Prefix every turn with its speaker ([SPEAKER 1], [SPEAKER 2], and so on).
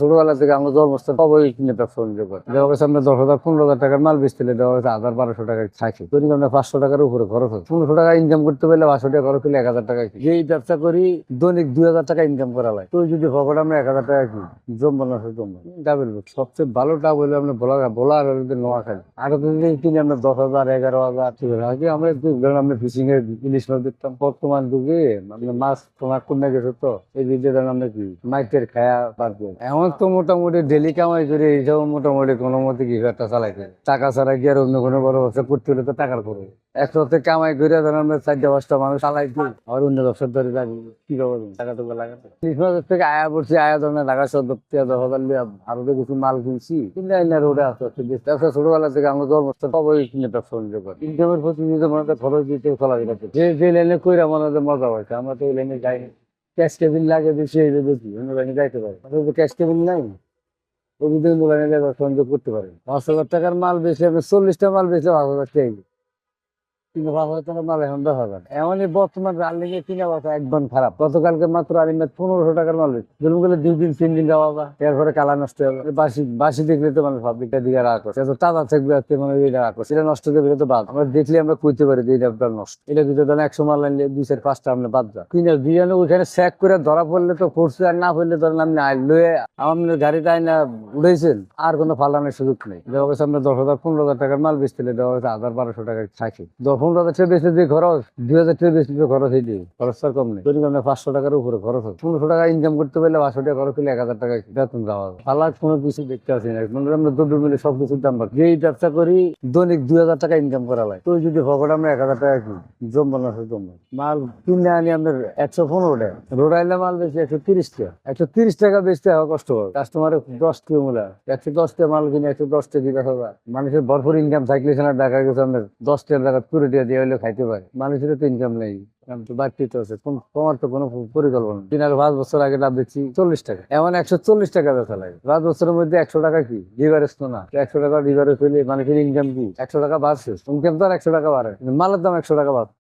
[SPEAKER 1] ছোটবেলা থেকে আমরা জন্মস্থান সবাই কিনে ব্যবসা বাণিজ্য দেওয়া আমরা দশ হাজার, পনেরো হাজার টাকার মাল বেচতে দেওয়া হাজার, বারোশো টাকা থাকে দৈনিক আমরা পাঁচশো টাকার উপরে খরচ হয় পনেরোশো টাকা ইনকাম করতে পারলে পাঁচশো টাকা খরচ এক হাজার টাকা যেই ব্যবসা করি, দৈনিক দুই হাজার টাকা ইনকাম করা লাগে। তো যদি আমরা এক হাজার টাকা না ডাবল সবচেয়ে ভালো ডাব হলে আমরা বলা বলা আর হলো নোয়া খাই আর কিনে আমরা দশ হাজার, এগারো হাজার, ঠিক আছে। আগে আমরা আমরা ফিশিং এর ইলিশ মাছ দেখতাম। বর্তমান যুগে মাছ তোমার কন্যা গেছে তো এই ধরেন আমরা কি মাইকের খায়া এখন তো মোটামুটি ডেলি কামাই করে এইসব মোটামুটি কোনো মতে কি একটা চালাইতে টাকা ছাড়া আর অন্য কোনো বড় ব্যবসা করতে হলে তো টাকার করব একসাথে কামাই করে ধরেন আমরা চারটা পাঁচটা মানুষ চালাই দিই। আর অন্য ব্যবসার ধরে যাবি, কি করব? টাকা টুকা লাগাতে। মাছের থেকে আয়া পড়ছি, আয়া ধরনের ঢাকা শহর পেঁয়াজ হাজার লিয়া ভারতে কিছু মাল কিনছি। কিন্তু আইনা রোডে আসতে আসতে ব্যবসা ছোটবেলা থেকে আমরা জন্মস্থান সবাই কিনে ব্যবসা বাণিজ্য করি। ইনকামের প্রতি নিজের মনে হয় খরচ দিতে চলাফেরা করি। যে যে লাইনে কইরা মনে মজা হয়েছে আমরা তো ওই লাইনে যাই ক্যাশ টেবিল লাগে বেশি এই বেশি ব্যাংকে যাইতে পারে। অথচ ক্যাশ টেবিল নাই। ওই অন্য লাইনে সংযোগ করতে পারে। পাঁচ হাজার টাকার মাল বেশি আমি চল্লিশটা মাল বেশি, পাঁচ হাজার টাকা। কিন্তু টাকার মাল এখন দশ হাজার এমনই বর্তমান এর কিনা বাসা একদম খারাপ। গতকালকে মাত্র আলিমের পনেরোশো টাকার মাল ধরুন গেলে দুই দিন, তিন দিন যাওয়া বা এরপরে কালা নষ্ট হবে বাসি বাসি দেখলে তো মানে পাবলিকটা দিকে করছে। এত তাজা থাকবে আজকে মানে এটা করছে। এটা নষ্ট দেবে তো বাদ। আমরা দেখলে আমরা কইতে পারি যে এটা আপনার নষ্ট। এটা যদি ধরেন একশো মাল আনলে দুই চার, পাঁচটা আপনি বাদ যান কিনে বিরিয়ানি ওইখানে স্যাক করে ধরা পড়লে তো পড়ছে আর না পড়লে ধরেন আপনি লয়ে আপনার গাড়িতে আইনা উঠেছেন আর কোনো ফালানোর সুযোগ নেই। দেওয়া গেছে আমরা দশ হাজার, পনেরো হাজার টাকার মাল বেচতে দেওয়া গেছে হাজার বারোশো টাকা থাকে দশ পনেরো হাজার টাকা বেচতে যে খরচ দুই হাজার টাকা যে খরচ দিয়ে খরচ আর কম নেই। পাঁচশো টাকার উপরে খরচ হয় পনেরোশো টাকা ইনকাম করতে পারলে পাঁচশো টাকা খরচ এক হাজার টাকা বেতন দেওয়া হবে। কোনো কিছু দেখতে আসি না। আমরা দ্রব্য মিলে সব কিছুর দাম যেই ব্যবসা করি দৈনিক দুই হাজার টাকা ইনকাম করা লাগে। তো যদি ভকট আমরা এক হাজার টাকা কি জমবো না মাল কিনে আনি আমাদের একশো পনেরো টাকা। রোড আইলে মাল বেশি একশো তিরিশ টাকা। একশো তিরিশ টাকা বেচতে হয় কষ্ট হয় কাস্টমারের দশ টাকা মূলা। একশো দশ টাকা মাল কিনে একশো দশ টাকা মানুষের ভরপুর ইনকাম থাকলে সেখানে দেখা গেছে আমাদের দশ টাকা টাকা টাকা দিয়ে হলে খাইতে পারে। মানুষের তো ইনকাম নেই। বাড়তি তো আছে। তোমার তো কোনো পরিকল্পনা। তিন আর পাঁচ বছর আগে লাভ দিচ্ছি চল্লিশ টাকা। এমন একশো চল্লিশ টাকা ব্যথা লাগে। পাঁচ বছরের মধ্যে একশো টাকা কি? লিভারেজ তো না। একশো টাকা লিভারেজ হইলে মানুষের ইনকাম কি? একশো টাকা বাড়ছে। ইনকাম তো আর একশো টাকা বাড়ে মালের দাম একশো টাকা বাড়ছে।